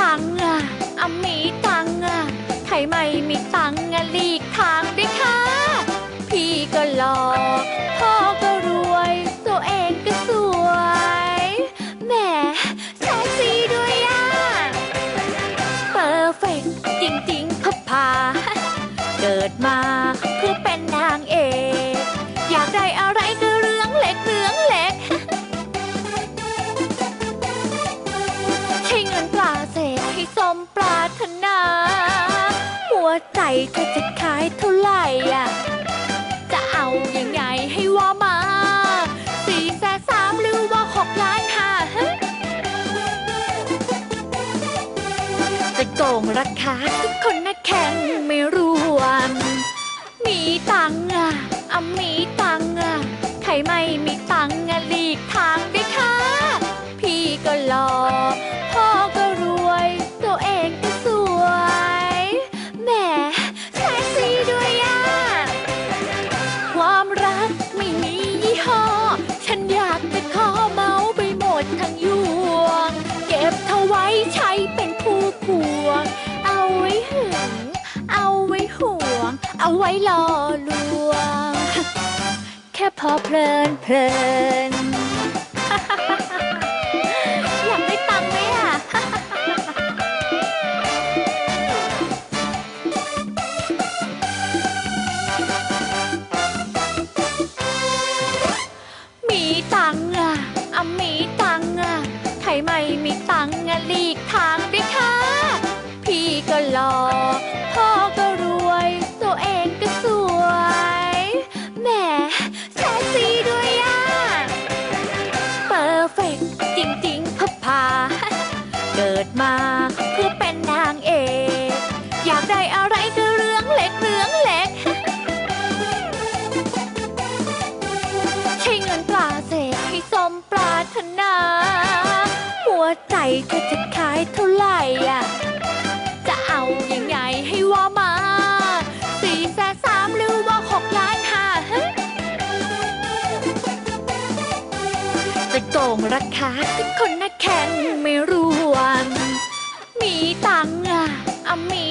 ตังอะอะมีตังอะใครไม่มีตังอะหลีกทางด้วยค่ะ พี่ก็หล่อพ่อก็รวย ตัวเองก็สวยแหมแซ็กซี่ด้วยอะเปอร์เฟกจริงๆพับพา เกิดมา ใจเธอจะขายเท่าไหร่อะ จะเอาอยัางไงให้ว่ามาสี่แสนสามหรือว่าหกล้านห้าฮะจะโกงราคาทุกคนนะแข่งไม่รวมมีตังค์อะอะมีตังค์อะใครไม่มีตังค์อะหลีกทางด้วยค่ะ พี่ก็หล่อ เอาไว้อลวง แค่พอเพลินเพลิน อยากได้ตังค์ไหมอะ มีตังค์อะอะมีตังค์อะใครไม่มีตังค์อะหลีกทาง ใจเธอจะขายเท่าไหร่อะ จะเอาอยัางไงให้ว่ามาสี่แสนสามหรือว่าหกล้านห้าฮะจะโกงราคาทุกคนนะแข่งไม่รวมมีตังอะอะมี